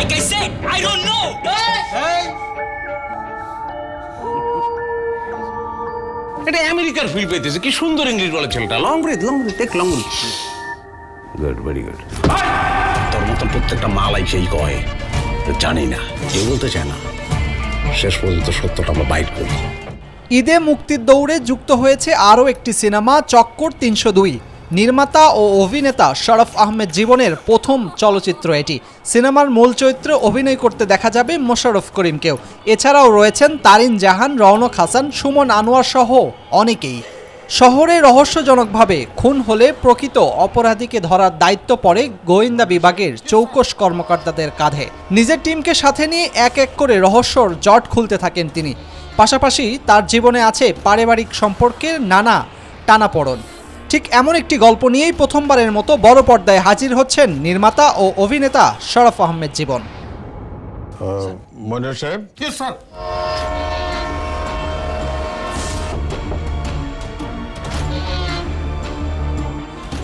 Like I said, I don't know. এটা আমেরিকার feel পেতেছে কি সুন্দর ইংলিশ বলে ছেলেটা। Long breath long breath take long breath good very good তোর মতন প্রত্যেকটা মালাই সেই কয় তো জানি না কেউ বলতে চায় না। শেষ পর্যন্ত সত্যটা আমরা বাইট করি ঈদে মুক্তির দৌড়ে যুক্ত হয়েছে আরও একটি সিনেমা চক্কর তিনশো দুই। নির্মাতা ও অভিনেতা শরফ আহমেদ জীবনের প্রথম চলচ্চিত্র এটি। সিনেমার মূল চরিত্রে অভিনয় করতে দেখা যাবে মোশাররফ করিমকেও। এছাড়াও রয়েছেন তারিন জাহান রওনক হাসান, সুমন আনোয়ার সহ অনেকেই। শহরে রহস্যজনকভাবে খুন হলে প্রকৃত অপরাধীকে ধরার দায়িত্ব পড়ে গোয়েন্দা বিভাগের চৌকস কর্মকর্তাদের কাঁধে। নিজের টিমকে সাথে নিয়ে এক এক করে রহস্যর জট খুলতে থাকেন তিনি। পাশাপাশি তার জীবনে আছে পারিবারিক সম্পর্কের নানা টানাপড়ন। ঠিক এমন একটি গল্প নিয়েই প্রথমবারের মতো বড় পর্দায় হাজির হচ্ছেন নির্মাতা ও অভিনেতা শরফ আহমেদ জীবন। মনির সাহেব?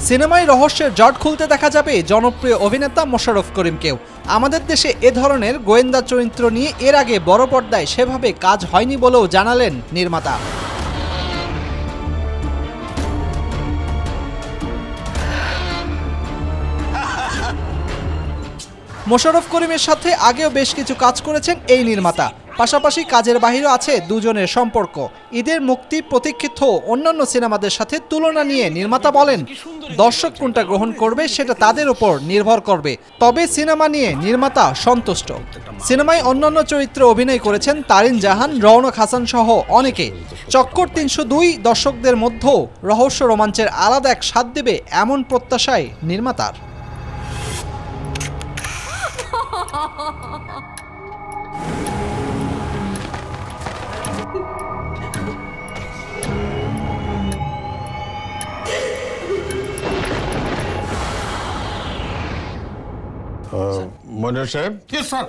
সিনেমায় রহস্যের জট খুলতে দেখা যাবে জনপ্রিয় অভিনেতা মোশাররফ করিমকেও। আমাদের দেশে এ ধরনের গোয়েন্দা চরিত্র নিয়ে এর আগে বড় পর্দায় সেভাবে কাজ হয়নি বলেও জানালেন নির্মাতা। মোশাররফ করিমের সাথে আগেও বেশ কিছু কাজ করেছেন এই নির্মাতা। পাশাপাশি কাজের বাহিরেও আছে দুজনের সম্পর্ক। ঈদের মুক্তি, প্রতীক্ষিত অন্যান্য সিনেমাদের সাথে তুলনা নিয়ে নির্মাতা বলেন, দর্শক কোনটা গ্রহণ করবে সেটা তাদের উপর নির্ভর করবে। তবে সিনেমা নিয়ে নির্মাতা সন্তুষ্ট। সিনেমায় অন্যান্য চরিত্রে অভিনয় করেছেন তারিন জাহান, রওনক হাসান সহ অনেকে। চক্কর তিনশো দুই দর্শকদের মধ্যেও রহস্য রোমাঞ্চের আলাদা এক স্বাদ দেবে এমন প্রত্যাশায় নির্মাতার। মনির সাহেব স্যার